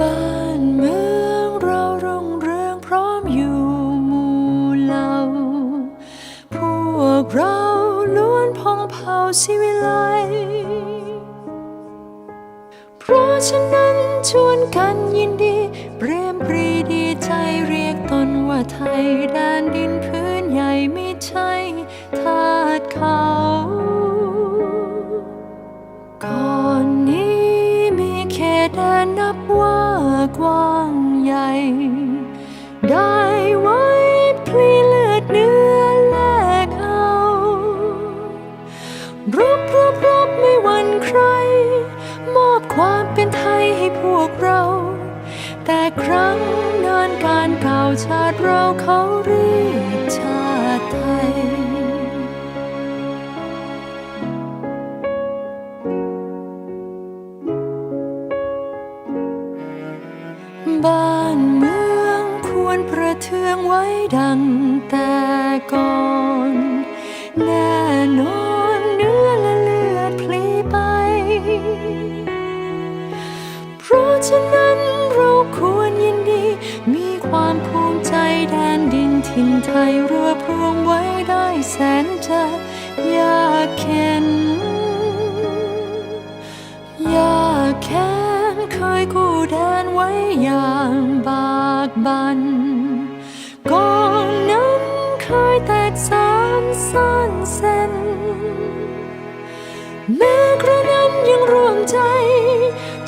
บ้านเมืองเรารุ่งเรืองพร้อมอยู่หมู่เหล่า พวกเราล้วนพองเผ่าศิวิไลเพราะฉะนั้นชวนกันยินดี เปรียมปรีดีใจเรียกตนว่าไทยแดนดินพื้ กว้างใหญ่ ได้ไว้พลีเลือดเนื้อแลกเอารบรบรบไม่หวั่นใคร มอบความเป็นไทยให้พวกเรา แต่ครั้งนานการเก่าชาติเราเขาเรียกชาติไทย บ้านเมืองควรประเทืองไว้ดังแต่ก่อน แน่นอนเนื้อและเลือดพลีไป เพราะฉะนั้นเราควรยินดี มีความภูมิใจแดนดินถิ่นไทยรวบรวมไว้ได้แสนจะยากเข็นยากแค้น เคยกู้แดนไว้อย่างบากบันกองนั้นเคยแตกสานซ่านเส้น แม้กระนั้นยังรวมใจ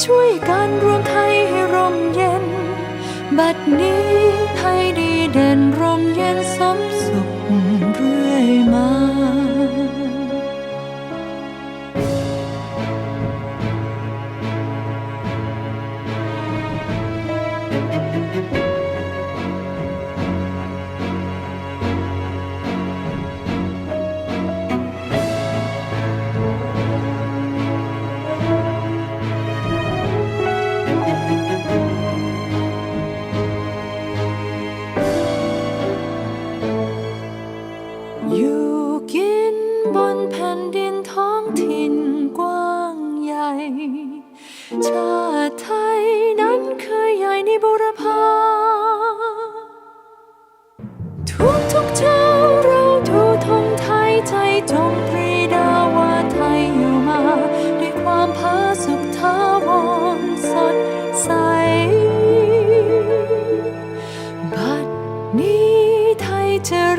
ช่วยกันรวมไทยให้ร่มเย็น บัดนี้ไทยดีเด่นร่มเย็นสมสุ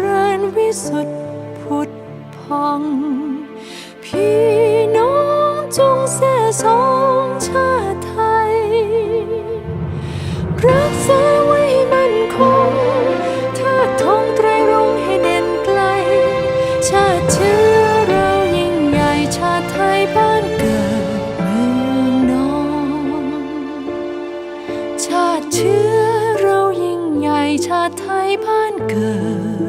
ริญวิสุทธิผุดพอง พี่น้องจงแส่สองชาติไทย รักษาไว้มั่นคงเทิดธงไตรรงให้เด่นไกล ชาติเชื้อเรายิ่งใหญ่ชาติไทยบ้านเกิดเมืองนอนชาติเชื้อเรายิ่งใหญ่ชาติไทยบ้านเกิด